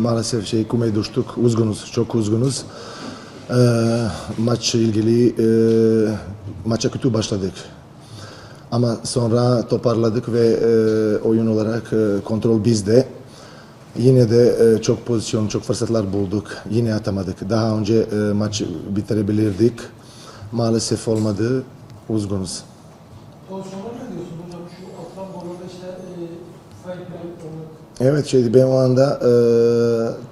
maalesef şey kumaya düştük. Uzgunuz, çok uzgunuz. Ee, maç ilgili e, maça kötü başladık. Ama sonra toparladık ve e, oyun olarak e, kontrol bizde. Yine de e, çok pozisyon, çok fırsatlar bulduk. Yine atamadık. Daha önce e, maç bitirebilirdik. Maalesef olmadı. Uzgunuz. Pozisyonlar ne diyorsun hocam? Şu atılan golde işte e, fair play. Evet şeydi ben o anda e,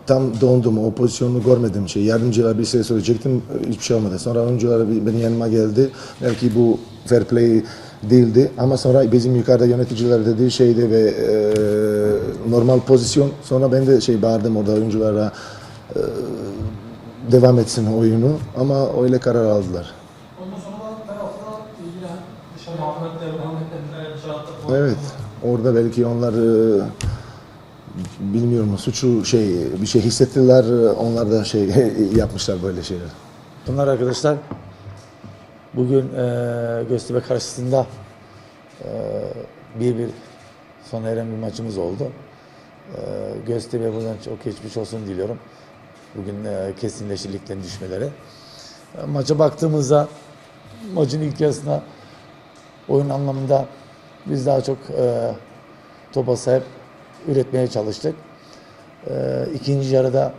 tam dondum o pozisyonu görmedim şey yardımcılar bir şey söyleyecektim hiçbir şey olmadı sonra oyuncular bir- benim yanıma geldi belki bu fair play değildi ama sonra bizim yukarıda yöneticiler dedi şeydi ve e, normal pozisyon sonra ben de şey bağırdım orada oyunculara e, devam etsin oyunu ama öyle karar aldılar. Ondan sonra da dışarı Evet. Orada belki onlar e, bilmiyorum suçu şey bir şey hissettiler. Onlar da şey yapmışlar böyle şeyler. Bunlar arkadaşlar bugün e, Göztepe karşısında e, bir bir sona eren bir maçımız oldu. E, Göztepe buradan çok geçmiş olsun diliyorum. Bugün e, kesinleşti düşmeleri. E, maça baktığımızda maçın ilk yarısında oyun anlamında biz daha çok e, topa sahip üretmeye çalıştık. E, ikinci yarıda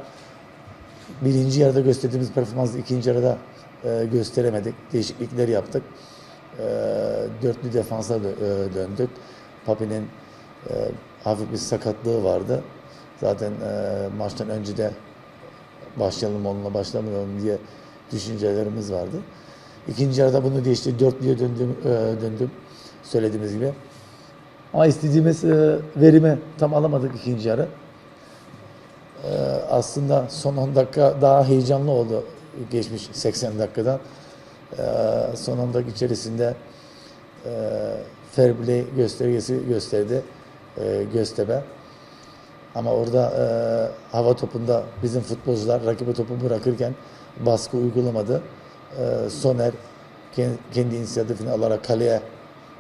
birinci yarıda gösterdiğimiz performansı ikinci yarıda e, gösteremedik. Değişiklikler yaptık. E, dörtlü defansa dö- e, döndük. Papi'nin e, hafif bir sakatlığı vardı. Zaten e, maçtan önce de başlayalım onunla başlamayalım diye düşüncelerimiz vardı. İkinci yarıda bunu değişti. Dörtlüye döndüm, e, döndüm söylediğimiz gibi. Ama istediğimiz e, verimi tam alamadık ikinci yarı. Ee, aslında son 10 dakika daha heyecanlı oldu geçmiş 80 dakikadan. Ee, son 10 dakika içerisinde e, fair play göstergesi gösterdi e, Göztepe. Ama orada e, hava topunda bizim futbolcular rakibe topu bırakırken baskı uygulamadı. E, Soner kendi, kendi inisiyatifini alarak kaleye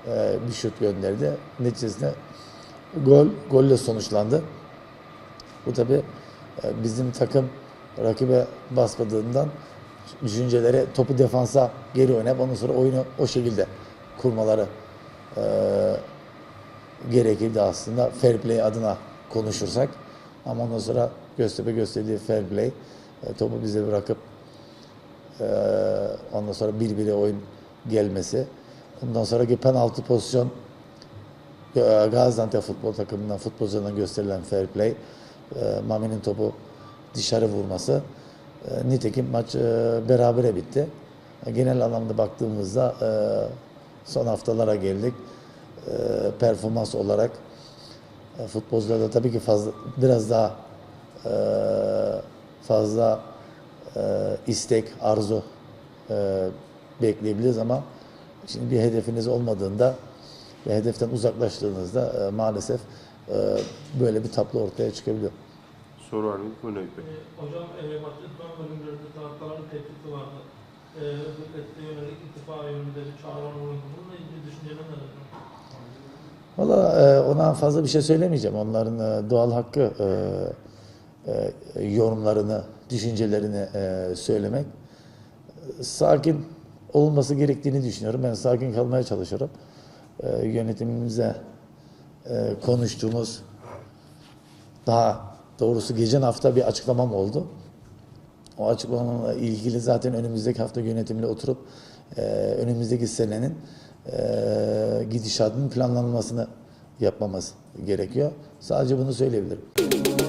e, bir şut gönderdi. Neticesinde gol golle sonuçlandı. Bu tabi bizim takım rakibe basmadığından düşüncelere topu defansa geri oynayıp ondan sonra oyunu o şekilde kurmaları e, gerekirdi aslında fair play adına konuşursak. Ama ondan sonra Göztepe gösterdiği fair play e, topu bize bırakıp e, ondan sonra bir bire oyun gelmesi. Ondan sonraki penaltı pozisyon e, Gaziantep futbol takımından futbolcularından gösterilen fair play. E, Mami'nin topu dışarı vurması. E, Nitekim maç berabere bitti. Genel anlamda baktığımızda son haftalara geldik. Performans olarak futbolcularda tabii ki fazla biraz daha fazla istek, arzu bekleyebiliriz ama şimdi bir hedefiniz olmadığında ve hedeften uzaklaştığınızda e, maalesef e, böyle bir tablo ortaya çıkabiliyor. Soru var mı? Buyurun Eyüp Bey. E, hocam e, maçın son bölümlerinde taraftarların tepkisi vardı. E, özellikle yönelik ittifa yönünde bir. Bununla ilgili düşüncelerin neler? Valla e, ona fazla bir şey söylemeyeceğim. Onların e, doğal hakkı e, yorumlarını, düşüncelerini söylemek. Sakin olması gerektiğini düşünüyorum. Ben sakin kalmaya çalışıyorum. E, yönetimimize e, konuştuğumuz daha doğrusu geçen hafta bir açıklamam oldu. O açıklamamla ilgili zaten önümüzdeki hafta yönetimle oturup e, önümüzdeki senenin e, gidişatının planlanmasını yapmamız gerekiyor. Sadece bunu söyleyebilirim.